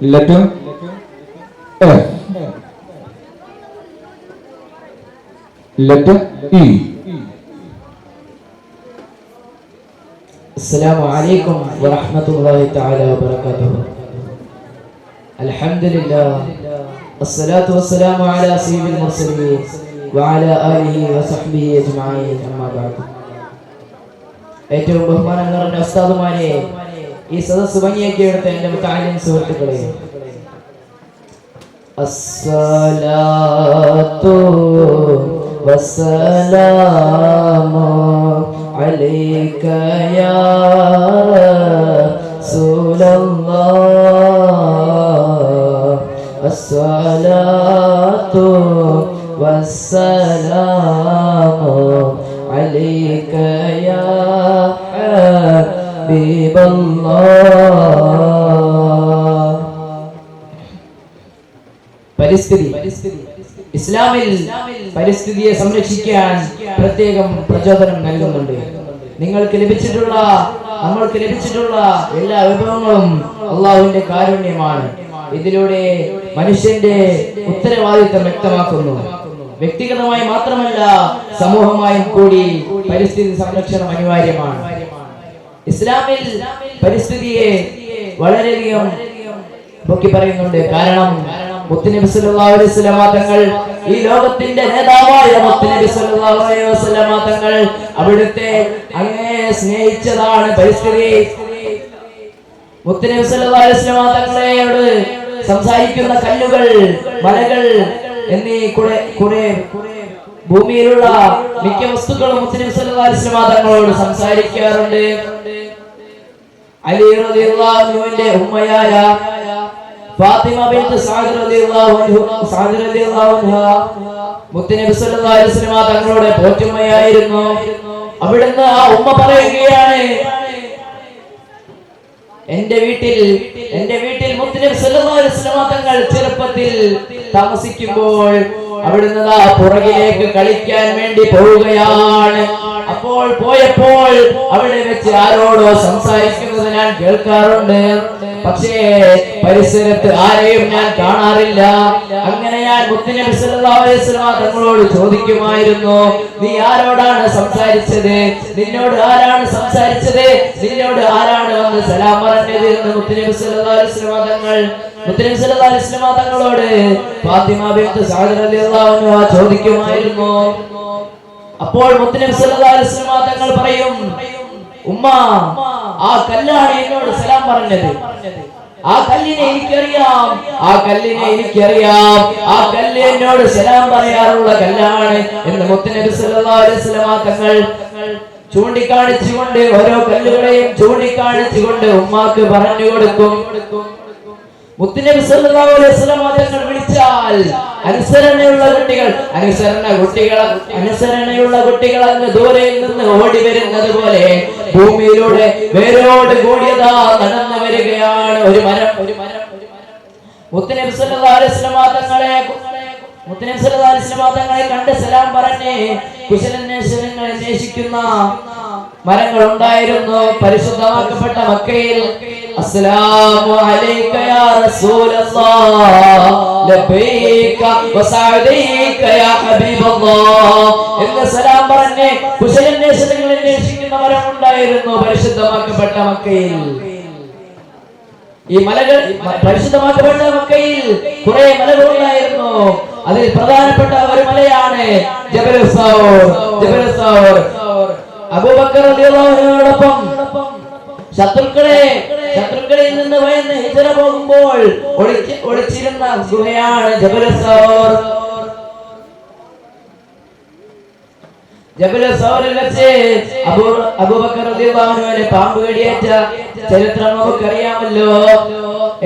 letter F. Letter E. السلام عليكم ورحمة الله تعالى وبركاته الحمد لله الصلاة والسلام على سيد المرسلين وعلى آله وصحبه أجمعين أما بعد ഏറ്റവും ബഹുമാനം നിറഞ്ഞ ഉസ്താദുമാരെ ഈ സദസ് ഭംഗിയാക്കി എടുത്ത എന്റെ മുത്താലിം സുഹൃത്തുക്കളെ. അസ്സലാത്തു വസ്സലാമു അലൈക യാ റസൂലല്ലാഹ്. അസ്സലാത്തു വസ്സലാമു പരിസ്ഥിതി. ഇസ്ലാമിൽ പരിസ്ഥിതിയെ സംരക്ഷിക്കാൻ പ്രത്യേകം പ്രചോദനം നൽകുന്നുണ്ട്. നിങ്ങൾക്ക് ലഭിച്ചിട്ടുള്ള നമ്മൾക്ക് ലഭിച്ചിട്ടുള്ള എല്ലാ വിഭവങ്ങളും അള്ളാഹുവിന്റെ കാരുണ്യമാണ്. ഇതിലൂടെ മനുഷ്യന്റെ ഉത്തരവാദിത്തം വ്യക്തമാക്കുന്നു. വ്യക്തിഗതമായി മാത്രമല്ല സമൂഹമായും കൂടി പരിസ്ഥിതി സംരക്ഷണം അനിവാര്യമാണ്. ഇസ്ലാമിൽ പരിസ്ഥിതിയെ വളരെയധികം പൊക്കി പറയുന്നുണ്ട്. കാരണം സല്ലല്ലാഹു അലൈഹി തങ്ങൾ ഈ ലോകത്തിന്റെ നേതാവായ സല്ലല്ലാഹു അലൈഹി തങ്ങൾ അവിടുത്തെ അങ്ങേ സ്നേഹിച്ചതാണ് പരിസ്ഥിതി. മുത്തുനബി സല്ലല്ലാഹു അലൈഹി സംസാരിക്കുന്ന കല്ലുകൾ മലകൾ എന്നീ കുറെ കുറെ ഭൂമിയിലുള്ള മിക്ക വസ്തുക്കളും മുസ്ലിം സല്ലല്ലാഹു അലൈഹി വസല്ലമ തങ്ങളോട് സംസാരിക്കാറുണ്ട്. അലി റളിയല്ലാഹു അൻഹുവിന്റെ ഉമ്മയായ ഫാത്തിമ ബിൻത് സാദിർ റളിയല്ലാഹു അൻഹു സാദിർ റളിയല്ലാഹു അൻഹ മുത്തനബി സല്ലല്ലാഹു അലൈഹി വസല്ലം തങ്ങളുടെ പോറ്റുമ്മയായിരുന്നു അവിടുന്ന് ആ ഉമ്മ പറയുകയാണ് എന്റെ വീട്ടിൽ എന്റെ വീട്ടിൽ മുത്തനബി സല്ലല്ലാഹു അലൈഹി വസല്ലം തങ്ങൾ ചെറുപ്പത്തിൽ താമസിക്കുമ്പോൾ അവിടുന്ന് പുറകിലേക്ക് കളിക്കാൻ വേണ്ടി പോവുകയാണ്. അപ്പോൾ പോയപ്പോൾ അവിടെ വെച്ച് ആരോടോ സംസാരിക്കുന്നത് ഞാൻ കേൾക്കാറുണ്ട്. പക്ഷേ പരിസരത്ത് ആരെയും ഞാൻ കാണാറില്ല. അങ്ങനെ ഞാൻ തങ്ങളോട് ചോദിക്കുമായിരുന്നു നീ ആരോടാണ് സംസാരിച്ചത്? നിന്നോട് ആരാണ് സംസാരിച്ചത്? നിന്നോട് ആരാണ് വന്ന് സലാം പറഞ്ഞത്? എന്ന് മുത്തുനബി വസല്ലമ തങ്ങൾ മുത്തുനബി വസല്ലമ തങ്ങളോട് ഫാത്തിമ ചോദിക്കുമായിരുന്നു. അപ്പോൾ തങ്ങൾ പറയും ഉമ്മ ആ കല്ലാണ് എന്നോട് സലാം പറഞ്ഞത്. ആ കല്ലിനെ എനിക്കറിയാം ആ കല്ലിനെ എനിക്കറിയാം. ആ കല്ല് എന്നോട് സലാം പറയാറുള്ള കല്ലാണ്. എന്ന് മുത്തനബി തങ്ങൾ ചൂണ്ടിക്കാണിച്ചുകൊണ്ട് ഓരോ കല്ലുകളെയും ചൂണ്ടിക്കാണിച്ചുകൊണ്ട് ഉമ്മാക്ക് പറഞ്ഞു കൊടുക്കും. സല്ലല്ലാഹു അലൈഹി വിളിച്ചാൽ അനുസരണയുള്ള കുട്ടികൾ അനുസരണ കുട്ടികൾ അനുസരണയുള്ള അങ്ങ് നിന്ന് ഓടി വരുന്നത് പോലെ ഭൂമിയിലൂടെ വേരോട് കൂടിയതാ നടന്നു വരികയാണ് ഒരു മരം. ഒരു മരം മുത്തുനബി സല്ലല്ലാഹു അലൈഹി തങ്ങളെ സല്ലല്ലാഹു അലൈഹി തങ്ങളെ കണ്ട് സലാം പറഞ്ഞേ മരങ്ങൾ ഉണ്ടായിരുന്നു പരിശുദ്ധമാക്കപ്പെട്ട മക്കയിൽ. അസ്സലാമു അലൈക യാ റസൂലല്ലാഹ്. ലബൈക വസഅദൈക യാ ഹബീബല്ലാഹ്. എന്ന് സലാം പറഞ്ഞ് കുശലന്വേഷണങ്ങൾ അന്വേഷിക്കുന്ന മരം ഉണ്ടായിരുന്നു മക്കയിൽ. ഈ മലകൾ പരിശുദ്ധമാക്കപ്പെട്ട മക്കയിൽ കുറെ മലകളുണ്ടായിരുന്നു. അതിൽ പ്രധാനപ്പെട്ട ഒരു മലയാണ് അബൂബക്കർ ശത്രുക്കളെ ശത്രുക്കളിൽ നിന്ന് ഭയന്ന് ഹിജറ പോകുമ്പോൾ ഒളിച്ച് ഒളിച്ചിരുന്ന ഗുഹയാണ് ജബലസോർ. ജബല വെച്ച് അബൂ അബൂബക്കർ റളിയല്ലാഹുവിനെ പാമ്പ് കടിയേറ്റ ചരിത്രം നമുക്കറിയാമല്ലോ.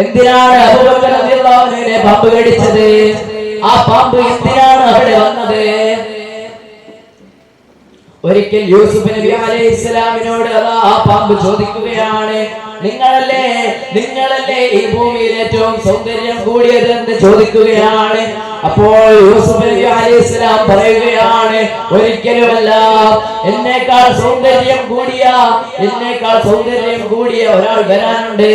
എന്തിനാണ് അബൂബക്കർ റളിയല്ലാഹുവിനെ പാമ്പ് കടിച്ചത്? ആ പാമ്പ് എന്തിനാണ് അവിടെ വന്നത്? ഒരിക്കൽ യൂസുഫ് നബി അലൈഹി ഇസ്ലാമിനോട് അതാ ആ പാമ്പ് ചോദിക്കുകയാണ് നിങ്ങളല്ലേ നിങ്ങളല്ലേ ഈ ഭൂമിയിൽ ഏറ്റവും സൗന്ദര്യം കൂടിയത് എന്ന് ചോദിക്കുകയാണ്? അപ്പോൾ യൂസുഫ് നബി അലൈഹി പറയുകയാണ് ഒരിക്കലുമല്ല എന്നേക്കാൾ സൗന്ദര്യം കൂടിയ എന്നേക്കാൾ സൗന്ദര്യം കൂടിയ ഒരാൾ വരാനുണ്ട്.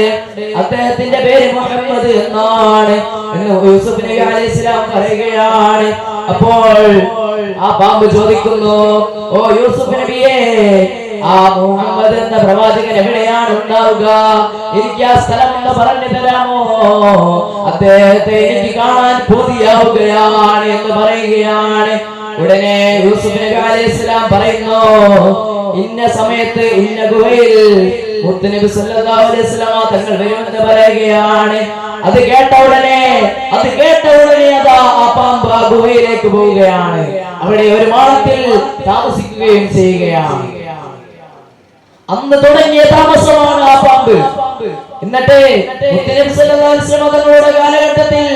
അദ്ദേഹത്തിന്റെ പേര് മുഹമ്മദ് എന്നാണ്. എന്ന് യൂസുഫ് നബി അലൈഹി പറയുകയാണ് അപ്പോൾ ആ പാമ്പ് ചോദിക്കുന്നു ഓ യൂസുഫ് നബിയെ ആ മുഹമ്മദ് എന്ന പ്രവാചകൻ എവിടെയാണ് ഉണ്ടാവുക? എനിക്ക് ആ സ്ഥലം ഒന്ന് പറഞ്ഞു തരാമോ? അദ്ദേഹത്തെ എനിക്ക് കാണാൻ പൂതിയാവുകയാണ് എന്ന് പറയുകയാണ്. ഉടനെ യൂസുഫ് നബി അലൈഹിസ്സലാം പറയുന്നു ഇന്ന സമയത്ത് ഇന്ന ഗുഹയിൽ മുത്തുനബി സല്ലല്ലാഹു അലൈഹി വസല്ലമ തങ്ങൾ വരുമെന്ന് പറയുകയാണ്. അത് കേട്ട ഉടനെ അത് കേട്ട ഉടനെ അതാ ആ പാമ്പ് പോവുകയാണ്. അവിടെ ഒരു മാളത്തിൽ താമസിക്കുകയും ചെയ്യുകയാണ്. അന്ന് തുടങ്ങിയ താമസമാണ് ആ പാമ്പ്. എന്നിട്ട് തങ്ങളുടെ കാലഘട്ടത്തിൽ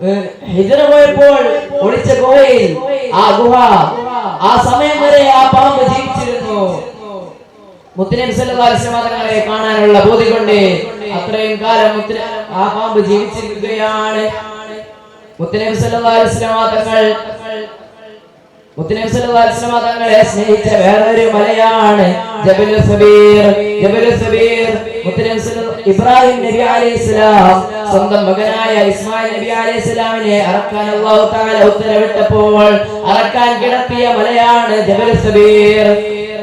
ഏഹ്, ഹിജ്റ പോയപ്പോൾ ഒളിച്ച ഗുഹയിൽ ആ ഗുഹ ആ സമയം വരെ ആ പാമ്പ് ജീവിച്ചിരുന്നു. മുത്തനബി സല്ലല്ലാഹു അലൈഹി തങ്ങളെ കാണാനുള്ള ബോധി കൊണ്ട് അത്രയും കാലം മുത്തന ആ പാമ്പ് ജീവിച്ചിരിക്കുകയാണ്. മുത്തനബി സല്ലല്ലാഹു അലൈഹി വസല്ലം തങ്ങൾ സല്ലല്ലാഹു അലൈഹി തങ്ങളെ സ്നേഹിച്ച വേറൊരു മലയാണ് ജബൽ സബീർ. ജബൽ സബീർ മുത്തനബി ഇബ്രാഹിം നബി അലൈഹി സലാം സ്വന്തം മകനായ ഇസ്മായിൽ നബി അലൈഹി സലാമിനെ അറക്കാൻ അല്ലാഹു തആല ഉത്തരവിട്ടപ്പോൾ അറക്കാൻ കിടത്തിയ മലയാണ് ജബൽ സബീർ.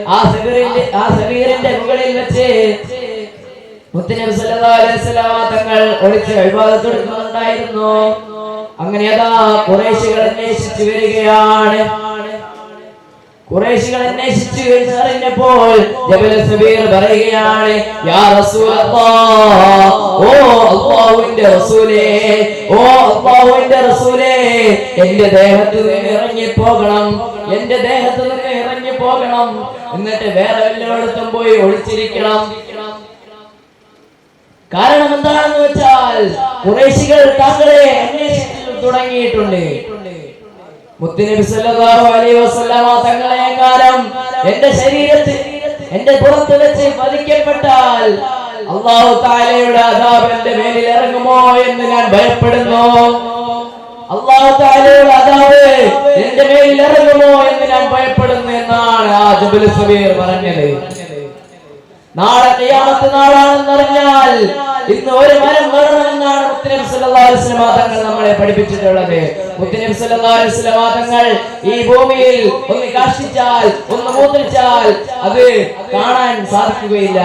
ആ സബീറിന്റെ ആ സബീറിന്റെ മുകളിൽ വെച്ച് അലൈഹി ഇബാദത്ത് അങ്ങനെ അതാ കുറേശികൾ അന്വേഷിച്ചു വരികയാണ്. കുറേശികൾ അന്വേഷിച്ചു അറിഞ്ഞപ്പോൾ സബീർ പറയുകയാണ് യാ ഓ അല്ലാഹുവിന്റെ റസൂലേ ഓ അല്ലാഹുവിന്റെ റസൂലേ എന്റെ ദേഹത്ത് ഇറങ്ങി പോകണം എന്റെ ദേഹത്ത് നിന്ന് ഇറങ്ങി പോകണം. എന്നിട്ട് വേറെ എല്ലായിടത്തും പോയി ഒളിച്ചിരിക്കണം. കാരണം എന്താണെന്ന് വെച്ചാൽ കുറേശികൾ താങ്കളെ അന്വേഷിച്ചു തുടങ്ങിയിട്ടുണ്ട്. മുത്തുനബി സല്ലല്ലാഹു അലൈഹി വസല്ലമ തങ്ങളെ കാലം എന്റെ ശരീരത്തിൽ എന്റെ പുറത്ത് വെച്ച് പതിക്കപ്പെട്ടാൽ അള്ളാഹു താലയുടെ അതാബ് എന്റെ മേലിൽ ഇറങ്ങുമോ എന്ന് ഞാൻ ഭയപ്പെടുന്നു. അള്ളാഹു താലയുടെ അതാബ് എന്റെ മേലിൽ ഇറങ്ങുമോ എന്ന് ഞാൻ ഭയപ്പെടുന്നു എന്നാണ് ആ ജബൽ സബീർ പറഞ്ഞത്. നാളെ ഖിയാമത്ത് നാളാണെന്നറിഞ്ഞാൽ ഇന്ന് ഒരു മരം വേണമെന്നാണ് മുത്തനബി സല്ലല്ലാഹു അലൈഹി വസല്ലം നമ്മളെ പഠിപ്പിച്ചിട്ടുള്ളത്. മുത്തനബി സല്ലല്ലാഹു അലൈഹി വസല്ലം ഈ ഭൂമിയിൽ ഒന്ന് കാഷ്ടിച്ചാൽ ഒന്ന് മൂത്രിച്ചാൽ അത് കാണാൻ സാധിക്കുകയില്ല.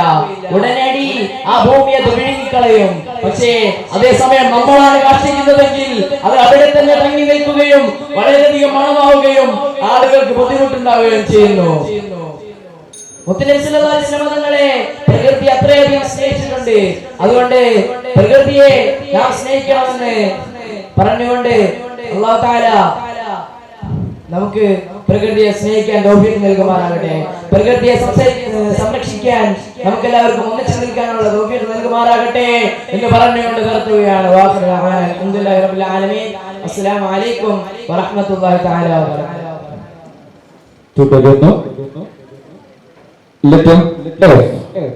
ഉടനടി ആ ഭൂമി അത് വിഴുങ്ങിക്കളയും. പക്ഷേ അതേസമയം നമ്മളാണ് കാഷ്ടിക്കുന്നതെങ്കിൽ അത് അവിടെ തന്നെ തങ്ങി നിൽക്കുകയും വളരെയധികം മണമാവുകയും ആളുകൾക്ക് ബുദ്ധിമുട്ടുണ്ടാവുകയും ചെയ്യുന്നു. തങ്ങളെ പ്രകൃതി അത്രയധികം സ്നേഹിച്ചിട്ടുണ്ട്. അതുകൊണ്ട് പ്രകൃതിയെ നാം സ്നേഹിക്കണമെന്ന് പറഞ്ഞുകൊണ്ട് നമുക്ക് പ്രകൃതിയെ സ്നേഹിക്കാൻ തൗഫീഖ് നൽകുമാറാകട്ടെ. പ്രകൃതിയെ സംരക്ഷിക്കാൻ നമുക്ക് എല്ലാവർക്കും ഒന്നിച്ചു നിൽക്കാനുള്ള തൗഫീഖ് നൽകുമാറാകട്ടെ എന്ന് പറഞ്ഞുകൊണ്ട് നിർത്തുകയാണ് അസ്സലാമു അലൈക്കും വറഹ്മത്തുള്ളാഹി തആല തുടരുന്നു. എഫ്